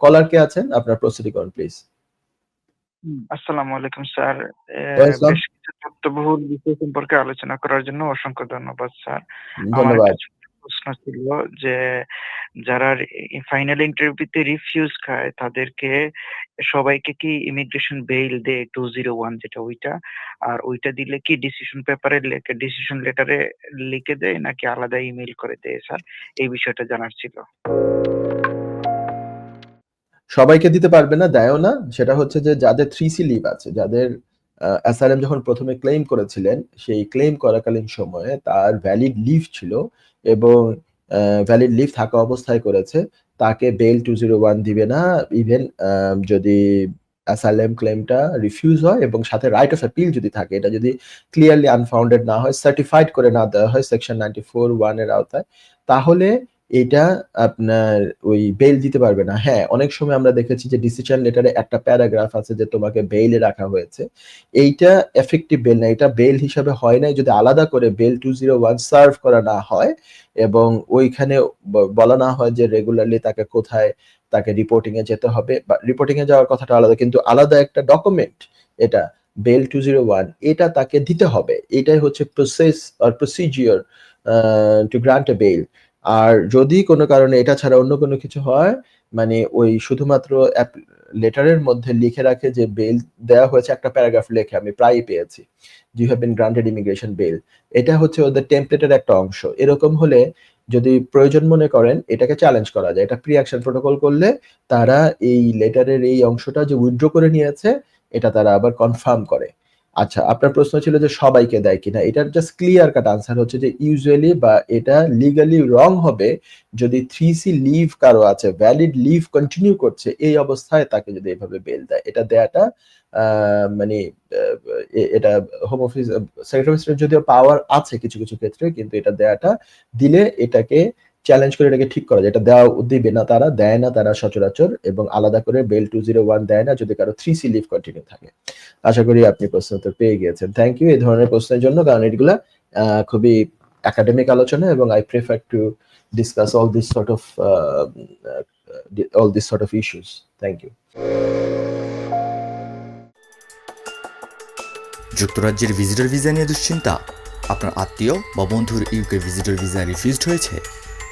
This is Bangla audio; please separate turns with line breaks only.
কলার কে আছেন আপনার প্রস্তুতি করুন প্লিজ
আসসালামু আলাইকুম স্যার। এ
ওয়ালাইকুম।
বেশ কিছু তথ্যবহুল বিষয় সম্পর্কে আলোচনা করার জন্য অসংখ্য ধন্যবাদ স্যার।
ধন্যবাদ
প্রশ্ন ছিল যে যারা ফাইনাল ইন্টারভিউতে রিফিউজ খায় তাদেরকে সবাইকে কি ইমিগ্রেশন বেইল দেয় 201 যেটা ওইটা? আর ওইটা দিলে কি ডিসিশন পেপারে লেখে ডিসিশন লেটারে লিখে দেয় নাকি আলাদা ইমেইল করে দেয় স্যার? এই বিষয়টা জানার ছিল।
সবাইকে দিতে পারবে না, দেয়ও না। সেটা হচ্ছে যে যাদের থ্রি সি লিভ আছে, যাদের অ্যাসাইলাম যখন ১ম এ ক্লেইম করেছিলেন, সেই ক্লেইম করাকালীন সময়ে তার ভ্যালিড লিভ ছিল এবং ভ্যালিড লিভ থাকা অবস্থায় করেছে। তাকে বেল টু জিরো ওয়ান দিবে না। ইভেন যদি অ্যাসাইলাম ক্লেইমটা রিফিউজ হয় এবং সাথে রাইট অফ অ্যাপিল যদি থাকে, এটা যদি ক্লিয়ারলি আনফাউন্ডেড না হয়, সার্টিফাইড করে না দেওয়া হয় সেকশন 94(1) এর আওতায়, তাহলে এটা আপনার ওই বেইল দিতে পারবে না। হ্যাঁ, অনেক সময় আমরা দেখেছি যে ডিসিশন লেটারে একটা প্যারাগ্রাফ আছে যে তোমাকে বেইলে রাখা হয়েছে। এইটা এফেক্টিভ বেইল না। এটা বেইল হিসাবে হয় নাই যদি আলাদা করে বেইল 201 সার্ভ করা না হয় এবং ওইখানে বলা না হয় যে রেগুলারলি তাকে কোথায় তাকে রিপোর্টিং এ যেতে হবে বা রিপোর্টিং এ যাওয়ার কথাটা আলাদা। কিন্তু আলাদা একটা ডকুমেন্ট এটা বেইল 201 এটা তাকে দিতে হবে। এটাই হচ্ছে process or procedure uh to grant a bail. আর যদি কোনো কারণে এটা ছাড়া অন্য কোনো কিছু হয়, মানে ওই শুধুমাত্র লেটারের মধ্যে লিখে রাখে যে বেল দেওয়া হয়েছে একটা প্যারাগ্রাফ লেখে আমি প্রায়ই পেয়েছি। "You have been granted immigration bail" এটা হচ্ছে ওদের টেমপ্লেটের একটা অংশ। এরকম হলে যদি প্রয়োজন মনে করেন এটাকে চ্যালেঞ্জ করা যায়। এটা প্রি অ্যাকশন প্রটোকল করলে তারা এই লেটারের এই অংশটা যে উইথড্র করে নিয়েছে, এটা তারা আবার কনফার্ম করে। আচ্ছা, আপনার প্রশ্ন ছিল যে সবাইকে দেয় কিনা? এটার জাস্ট ক্লিয়ার কাট আনসার হচ্ছে যে ইউজুয়ালি বা এটা লিগালি রং হবে যদি থ্রি সি লিভ কারও আছে, ভ্যালিড লিভ কন্টিনিউ করছে, এই অবস্থায় তাকে যদি এভাবে বেল দেয়। এটা দেয়াটা মানে এটা হোম অফিস সেক্রেটারি যদিও পাওয়ার আছে কিছু, কিছু ক্ষেত্রে কিন্তু এটা দেয়াটা দিলে এটাকে চ্যালেঞ্জ করে এটাকে ঠিক করা যায়। এটা দেওয়া দিবে না তারা, দেয় না তারা সচরাচর এবং আলাদা করে বেল টু জিরো ওয়ান দেয় না যদি কারও থ্রি সি লিভ কন্টিনিউ থাকে। আশা করি আপনি প্রশ্ন উত্তর পেয়ে গিয়েছেন। থ্যাংক ইউ এই ধরনের প্রশ্নের জন্য কারণ এগুলা খুবই একাডেমিক আলোচনা এবং I prefer to discuss all this uh, uh, all this sort of issues. Thank you.
যুক্তরাজ্যের ভিজিটর ভিসা নিয়ে দুশ্চিন্তা আপনার আত্মীয় বা বন্ধুর ইউকে ভিজিটর ভিসা রিফিউজড হয়েছে